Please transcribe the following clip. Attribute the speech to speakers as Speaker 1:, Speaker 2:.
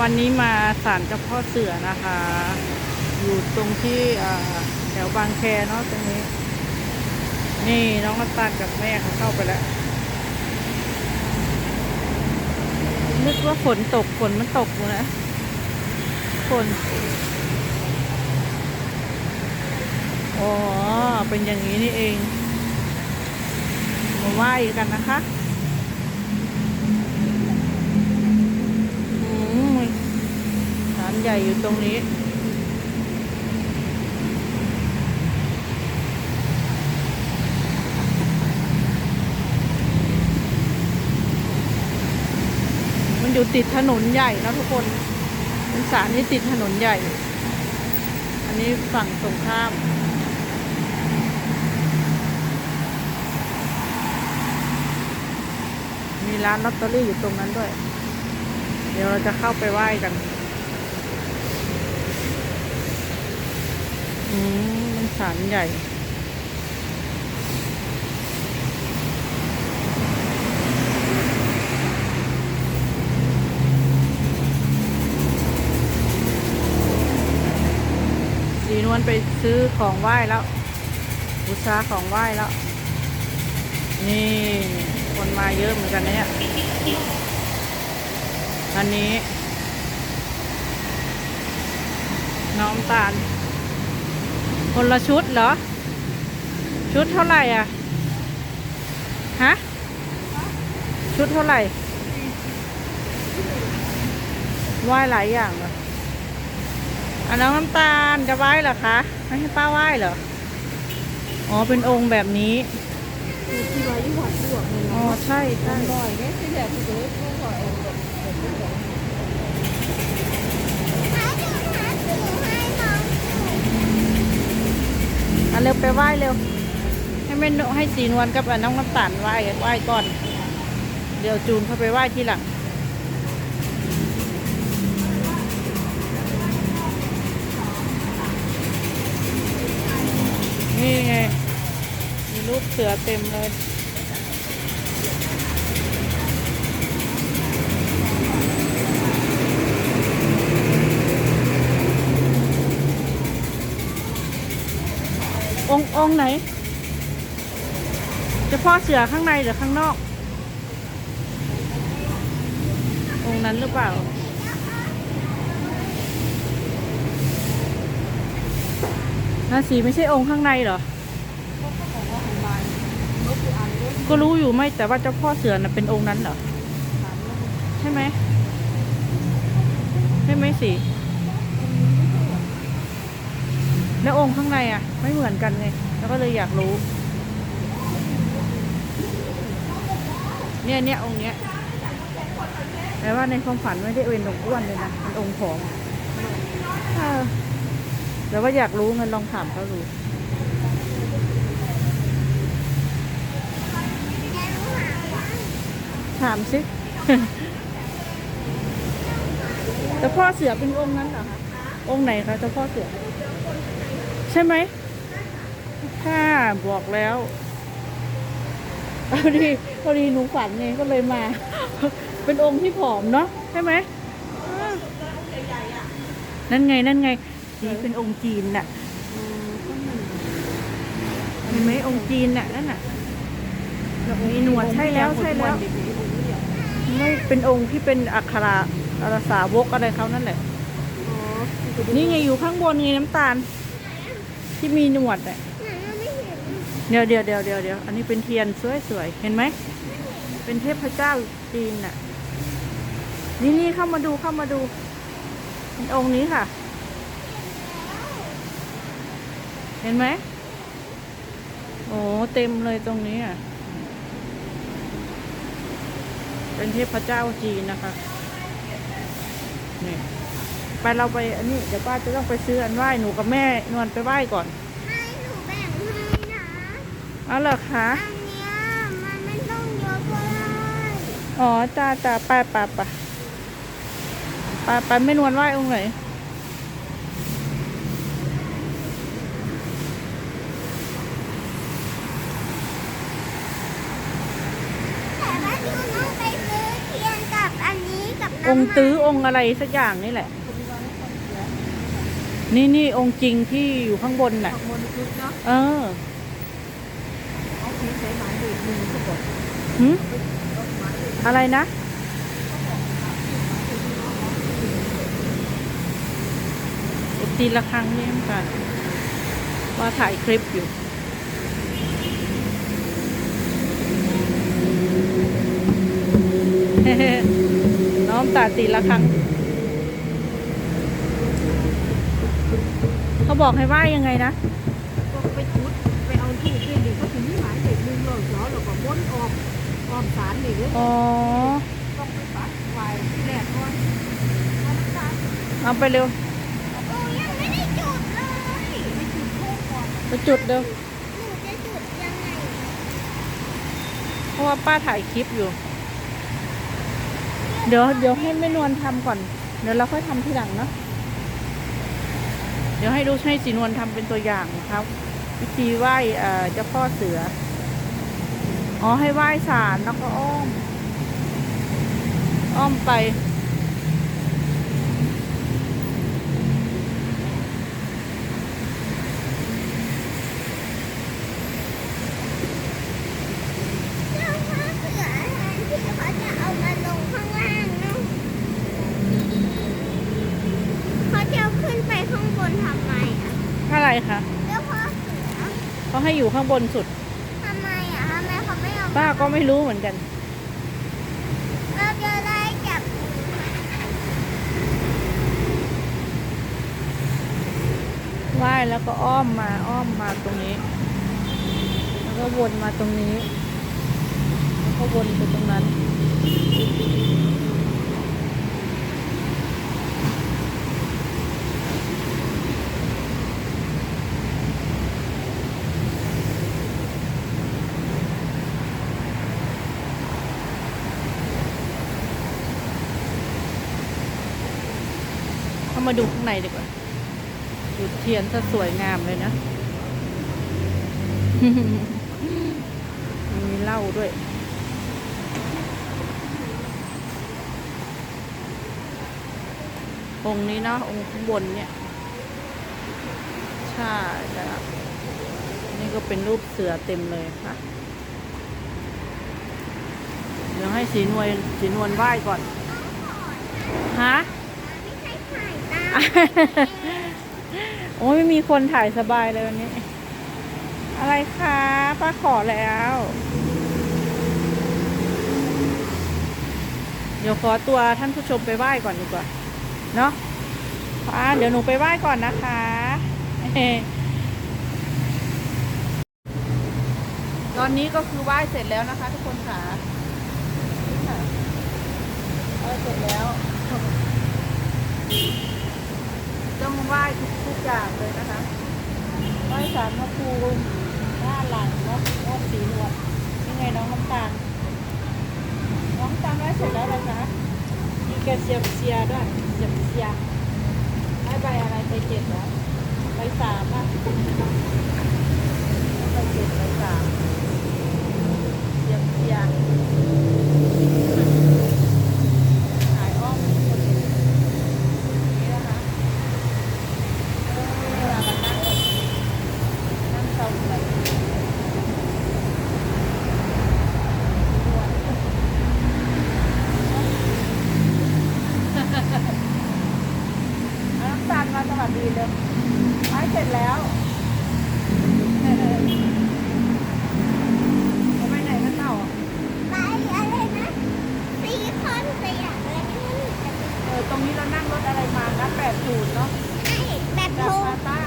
Speaker 1: วันนี้มาศาลเจ้าพ่อเสือนะคะ อยู่ตรงที่แถวบางแคเนาะตรงนี้ นี่น้องน้ำตาลกับแม่เขาเข้าไปแล้ว นึกว่าฝนตกฝนมันตกอยู่นะฝนอ๋อ เป็นอย่างนี้นี่เอง มาไหว้กันนะคะ อืมศาล ใหญ่อยู่ตรงนี้ มันอยู่ติดถนนใหญ่นะทุกคนเป็นศาลที่ติดถนนใหญ่ อันนี้ฝั่งตรงข้ามมีร้านลอตเตอรี่อยู่ตรงนั้นด้วย เดี๋ยวเราจะเข้าไปไหว้กัน อืมมันศาลใหญ่ สีนวลไปซื้อของไหว้แล้วบูชาของไหว้แล้ว นี่ คนมาเยอะเหมือนกันเนี่ย อันนี้ น้องตาล คนละชุดเหรอ ชุดเท่าไหร่อะ ฮะ ชุดเท่าไหร่ไหว้หลายอย่างเหรออันน้องน้ำตาลจะไหว้เหรอคะ ไม่ให้ป้าไหว้เหรอ อ๋อ เป็นองค์แบบนี้
Speaker 2: ที่ไว้ที่หัดที่หัวเงิน
Speaker 1: อ๋อ ใช่ใช่
Speaker 2: ลอยเนี่ยที่แดดที่เล็กลูกลอยเองแบบแบบนี้แบบ
Speaker 1: อะ เร็วไปไหว้เร็ว ให้แม่นให้สีนวลกับน้องน้ำตาลไหว้ไหว้ก่อน เดี๋ยวจูนเข้าไปไหว้ทีหลังนี่ไงมีรูปเสือเต็มเลย องค์องค์ไหน เฉพาะเสือข้างในหรือข้างนอก องค์นั้นหรือเปล่า นาสีไม่ใช่องค์ข้างในเหรอ ก็รู้อยู่ไม่แต่ว่าเจ้าพ่อเสือน่ะเป็นองค์นั้นเหรอ ใช่ไหมใช่ไหมสี แล้วองค์ข้างในอะ ไม่เหมือนกันไงแล้วก็เลยอยากรู้ เนี่ยเนี่ยองค์เนี้ยแต่ว่าในความฝันไม่ได้เป็นองอ้วนเลยนะเป็นองค์ผอมแต่ว่าอยากรู้เงินลองถามเขาดูถามสิเจ้าพ่อเสือเป็นองค์นั้นเหรอคะ องค์ไหนคะเจ้าพ่อเสือ ใช่ไหมค่ะบอกแล้วพอดีพอดีหนูฝันไงก็เลยมา เป็นองค์ที่ผอมเนาะใช่ไหมนั่นไงนั่นไงนี่เป็นองค์จีนน่ะเห็นไหมองค์จีนน่ะนั่นน่ะมีหนวดใช่แล้วใช่แล้วไม่เป็นองค์ที่เป็นอักขระอรสาวกอะไรเขานั่นแหละนี่ไงอยู่ข้างบนไงน้ำตาล ที่มีหนวดอะเดี๋ยวเดี๋ยวเดี๋ยวเดี๋ยวเดี๋ยวอันนี้เป็นเทียนสวยๆเห็นไหม เป็นเทพเจ้าจีนน่ะ นี่นี่เข้ามาดูเข้ามาดูเป็นองค์นี้ค่ะ เห็นไหมโอ้เต็มเลยตรงนี้อะ เป็นเทพเจ้าจีนนะคะ นี่ ไปเราไปอันนี้เดี๋ยวป้าจะต้องไปซื้ออันไหว้หนูกับแม่นวลไปไหว้ก่อน
Speaker 3: ให้หนูแบ่งให้นะ
Speaker 1: เอาเหรอคะ
Speaker 3: อันเนี้ยมันไม่ต้องเยอะก็ได้
Speaker 1: อ๋อจ้าจ้าไปไปไปไปไปไม่นวลไหว้องค์ไหน
Speaker 3: แต่ว่าหนูต้องไปซื้อเทียนกับอันนี้กับน้
Speaker 1: องค์ตื้อองค์อะไรสักอย่างนี่แหละ นี่นี่องค์จริงที่อยู่ข้างบนน่ะ
Speaker 2: ข้างบนชุดเนาะ
Speaker 1: เออ
Speaker 2: เอาสีใส่หมายเลขหนึ่งก็บอก
Speaker 1: หึอะไรนะ ตีละครั้งนี่เหมือนกันว่าถ่ายคลิปอยู่น้องตาตีละครั้ง เขา บอกให้ว่ายังไงนะ
Speaker 2: ก็ไปชุดไปเอาที่ที่ดิก็ถึงที่หมายเลขหนึ่งเลยเหรอแล้วก็ม้วนออกออมสารนี่เลย
Speaker 1: อ๋อ
Speaker 2: ต้องไปปัดไว้ที่แรกก่อนเอาน้ำตาล
Speaker 1: เอาไปเร็ว
Speaker 3: โอ้ยังไม่ได้จุดเลย
Speaker 2: ไปจุดทูบก่อน
Speaker 1: ไปจุดเร็ว
Speaker 3: หนูจะจุดยังไง
Speaker 1: เพราะว่าป้าถ่ายคลิปอยู่ เดี๋ยวเดี๋ยวให้แม่นวลทำก่อน เดี๋ยวเราค่อยทำทีหลังเนาะ เดี๋ยวให้ดูให้สีนวลทำเป็นตัวอย่างนะครับ วิธีไหว้เอ่อเจ้าพ่อเสือ อ๋อให้ไหว้ศาลแล้วก็อ้อม อ้อมไป
Speaker 3: เจ้าพ่อเสือแทนที่เขาจะเอามาลงข้างล่างเนาะเขาจะเอาขึ้นไปข้างบนทำไมอะ
Speaker 1: อะไร คะ
Speaker 3: เจ้าพ่อเสือ
Speaker 1: เขาให้อยู่ข้างบนสุด
Speaker 3: ทำไมอะทำไมเขาไม่เอา
Speaker 1: ป้าก็ไม่รู้เหมือนกัน
Speaker 3: เราจะได้จับ
Speaker 1: ไหว้แล้วก็อ้อมมาอ้อมมาตรงนี้ แล้วก็วนมาตรงนี้ แล้วก็วนไปตรงนั้น มาดูข้างในดีกว่าจุดเทียนจะสวยงามเลยนะมีเหล้าด้วยองค์นี้เนาะองค์ข้างบนเนี่ย ใช่แต่นี่ก็เป็นรูปเสือเต็มเลยค่ะ เดี๋ยวให้สีนวลสีนวลไหว้ก่อน ฮะ
Speaker 3: ไม่ใช่ถ่ายตา
Speaker 1: โอ้ยไม่มีคนถ่ายสบายเลยวันนี้ อะไรคะป้าขอแล้ว เดี๋ยวขอตัวท่านผู้ชมไปไหว้ก่อนดีกว่า เนาะป้าเดี๋ยวหนูไปไหว้ก่อนนะคะตอนนี้ก็คือไหว้เสร็จแล้วนะคะ ทุกคนค่ะไหว้เสร็จแล้ว ต้องไหว้ทุกทุกอย่างเลยนะคะไหว้สารพระภูมิหน้าหลังเนาะไหว้สีนวลยังไงน้องน้ำตาล น้องน้ำตาลไหว้เสร็จแล้วเหรอคะมีแกเซียมเซียด้วยเซียมเซียได้ใบอะไรไปเจ็ดแล้วใบสามอะใบเจ็ดใบสามเซียมเซียหายอ้อมคนอื่นนี่นะคะ เวลามันนั่งนั่งเศร้าอะไรเอา น้ำตาลมาสวัสดีเลยไม้เสร็จแล้วเอาไปไหนกันเต่า
Speaker 3: ไปอะไรนะซีคอนสยามอะไรนั่น
Speaker 1: เออตรงนี้เรานั่งรถอะไรมานะแปดศูนย์เนาะ
Speaker 3: ใช่แบบ
Speaker 1: จาก
Speaker 3: โทร
Speaker 1: พาต้า